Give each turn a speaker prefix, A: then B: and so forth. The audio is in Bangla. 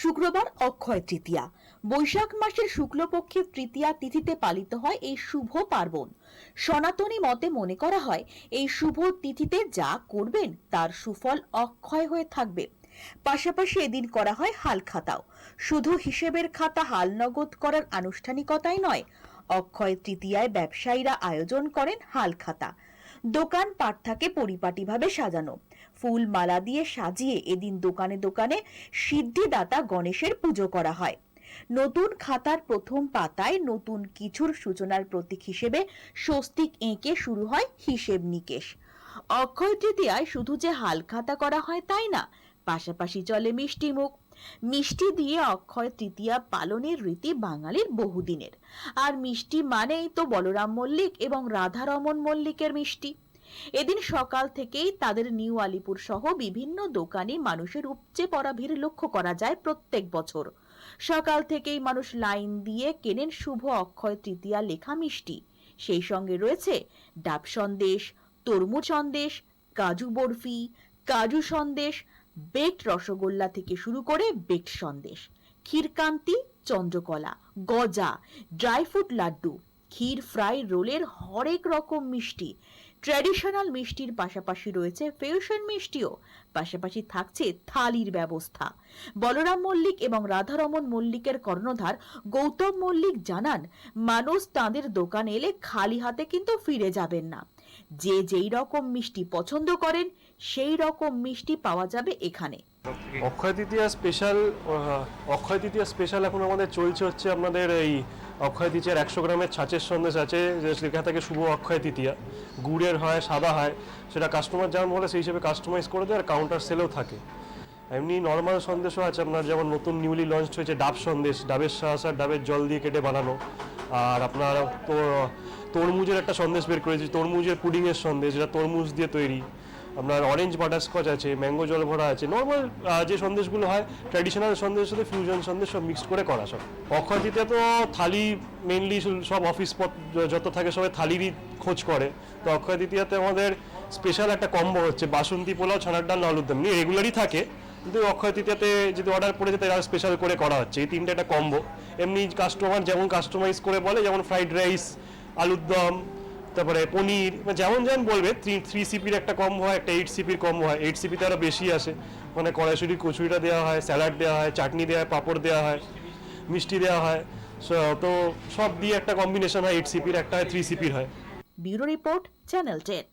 A: শুক্রবার অক্ষয় তৃতীয়া। বৈশাখ মাসের শুক্লপক্ষের তৃতীয়া তিথিতে পালিত হয় এই শুভ পার্বণ। সনাতনী মতে মনে করা হয়, এই শুভ তিথিতে যা করবেন তার সুফল অক্ষয় হয়ে থাকবে। পাশাপাশি এদিন করা হয় হাল খাতাও। শুধু হিসেবের খাতা হাল নগদ করার আনুষ্ঠানিকতাই নয়, অক্ষয় তৃতীয়ায় ব্যবসায়ীরা আয়োজন করেন হাল খাতা। দোকান পাট থাকে পরিপাটিভাবে সাজানো। ফুল মালা দিয়ে সাজিয়ে এদিন দোকানে দোকানে সিদ্ধিদাতা গণেশের পুজো করা হয়। নতুন খাতার প্রথম পাতায় নতুন কিছুর সূচনার প্রতীক হিসেবে স্বস্তিক এঁকে শুরু হয় হিসেব নিকেশ। অক্ষয় তৃতীয়ায় শুধু যে হাল খাতা করা হয় তাই না? পাশাপাশি চলে মিষ্টি মুখ মিষ্টি দিয়ে অক্ষয় তৃতীয়া পালনের রীতি বাঙালির বহুদিনের। আর মিষ্টি মানেই তো বলরাম মল্লিক এবং রাধারমন মল্লিকের মিষ্টি। এদিন সকাল থেকেই তাদের নিউ আলিপুর সহ বিভিন্ন দোকানে মানুষের উপচে পড়া ভিড় লক্ষ্য করা যায় প্রত্যেক বছর। সকাল থেকেই মানুষ লাইন দিয়ে কেনেন শুভ অক্ষয় তৃতীয়া লেখা মিষ্টি। সেই সঙ্গে রয়েছে ডাব সন্দেশ, তরমুজ সন্দেশ, কাজু বরফি, কাজু সন্দেশ বেকড রসগোল্লা থেকে শুরু করে বেকড সন্দেশ ক্ষীরকান্তি চন্দ্রকলা, গজা, ড্রাই ফ্রুট লাড্ডু, ক্ষীর ফ্রাই রোলের হরেক রকম মিষ্টি। ট্র্যাডিশনাল মিষ্টির পাশাপাশি রয়েছে ফিউশন মিষ্টিও, পাশাপাশি থাকছে থালির ব্যবস্থা। বলরাম মল্লিক এবং রাধারমন মল্লিকের কর্ণধার গৌতম মল্লিক জানান, মানুষ তাঁদের দোকানে এলে খালি হাতে কিন্তু ফিরে যাবেন না। যে যেই রকম মিষ্টি পছন্দ করেন, সেই রকম মিষ্টি পাওয়া যাবে এখানে।
B: অক্ষয় তৃতীয়া স্পেশাল অক্ষয় তৃতীয়া স্পেশাল এখন আমাদের চলছে হচ্ছে আপনাদের এই অক্ষয় তৃতীয়ার একশো গ্রামের ছাঁচের সন্দেশ আছে, যে লেখা থাকে শুভ অক্ষয় তৃতীয়া। গুড়ের হয়, সাদা হয়, সেটা কাস্টমার যেমন বলে সেই হিসেবে কাস্টমাইজ করে দেয় আর কাউন্টার সেলেও থাকে। এমনি নর্মাল সন্দেশও আছে আপনার, যেমন নতুন নিউলি লঞ্চ হয়েছে ডাব সন্দেশ, ডাবের শাঁস আর ডাবের জল দিয়ে কেটে বানানো। আর আপনার তো তরমুজের একটা সন্দেশ বের করেছি, তরমুজের পুডিংয়ের সন্দেশ, যেটা তরমুজ দিয়ে তৈরি। আপনার অরেঞ্জ বাটারস্কচ আছে ম্যাঙ্গো জল ভরা আছে নর্মাল যে সন্দেশগুলো হয় ট্র্যাডিশনাল সন্দেশের সাথে ফিউশন সন্দেশ সব মিক্সড করে করা সব। অক্ষয় তৃতীয়া তো থালি মেনলি সব অফিস যত থাকে সবাই থালিরই খোঁজ করে। তো অক্ষয় তৃতীয়াতে আমাদের স্পেশাল একটা কম্বো হচ্ছে, বাসন্তী পোলাও, ছানার ডাল, আলুর দম। রেগুলারই থাকে, কিন্তু অক্ষয় তৃতীয়াতে যদি অর্ডার পড়েছে তাই স্পেশাল করে করা হচ্ছে। এই তিনটে একটা কম্বো এমনি কাস্টমার যেমন কাস্টমাইজ করে বলে, যেমন ফ্রাইড রাইস আলুর দম, তারপরে পনির মানে যেমন যেমন বলবে থ্রি থ্রি সিপির একটা কম হয়, একটা এইট সিপির কম হয়। এইট সিপিতে আরও বেশি আসে। মানে কড়াইশুটি, কচুরিটা দেওয়া হয়, স্যালাড দেওয়া হয়, চাটনি দেওয়া হয়, পাঁপড় দেওয়া হয়, মিষ্টি দেওয়া হয়। তো সব দিয়ে একটা কম্বিনেশন হয় এইট সিপির একটা হয় থ্রি সিপির হয়।
A: Bureau report, channel ten.